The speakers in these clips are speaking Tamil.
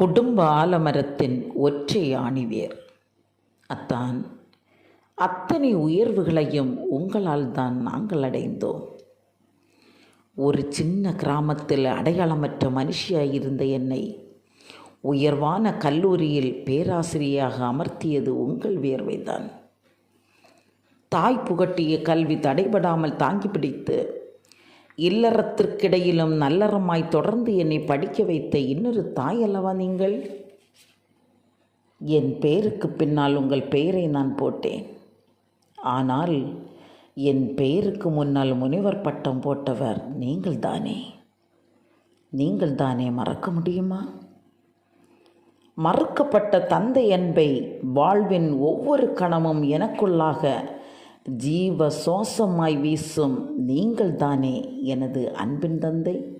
குடும்ப ஆலமரத்தின் ஒற்றை ஆணிவேர் அத்தான் அத்தனை உயர்வுகளையும் உங்களால் தான் நாங்கள் அடைந்தோம். ஒரு சின்ன கிராமத்தில் அடையாளமற்ற மனுஷியாக இருந்த என்னை உயர்வான கல்லூரியில் பேராசிரியராக அமர்த்தியது உங்கள் வியர்வைதான் தாய் புகட்டிய கல்வி தடைபடாமல் தாங்கி பிடித்து இல்லறத்திற்கிடையிலும் நல்லறமாய் தொடர்ந்து என்னை படிக்க வைத்த இன்னொரு தாய் அல்லவா நீங்கள்? என் பெயருக்கு பின்னால் உங்கள் பெயரை நான் போட்டேன். ஆனால் என் பெயருக்கு முன்னால் முனிவர் பட்டம் போட்டவர் நீங்கள் தானே? நீங்கள் தானே மறக்க முடியுமா? மறுக்கப்பட்ட தந்தை அன்பை வாழ்வின் ஒவ்வொரு கணமும் எனக்குள்ளாக ஜீவ சுவாசமாய் வீசும் நீங்கள் தானே எனது அன்பின் தந்தை?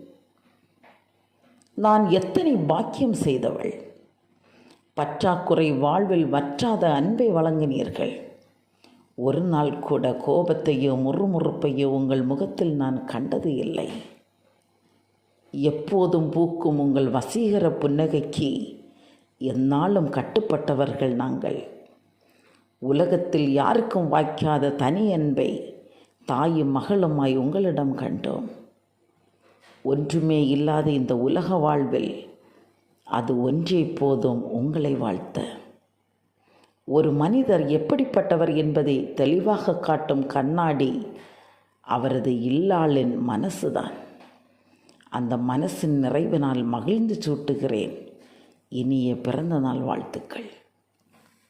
நான் எத்தனை பாக்கியம் செய்தவள்? பற்றாக்குறை வாழ்வில் வற்றாத அன்பை வழங்கினீர்கள். ஒரு நாள் கூட கோபத்தையோ முறுமுறுப்பையோ உங்கள் முகத்தில் நான் கண்டது இல்லை. எப்போதும் பூக்கும் உங்கள் வசீகர புன்னகைக்கு எந்நாளும் கட்டுப்பட்டவர்கள் நாங்கள். உலகத்தில் யாருக்கும் வாய்க்காத தனி அன்பை தாயும் மகளுமாய் உங்களிடம் கண்டோம். ஒன்றுமே இல்லாத இந்த உலக வாழ்வில் அது ஒன்றே போதும் உங்களை வாழ்த்த. ஒரு மனிதர் எப்படிப்பட்டவர் என்பதை தெளிவாக காட்டும் கண்ணாடி அவரது இல்லாளின் மனசுதான். அந்த மனசின் நிறைவினால் மகிழ்ந்து சூட்டுகிறேன். இனிய பிறந்த நாள் வாழ்த்துக்கள்.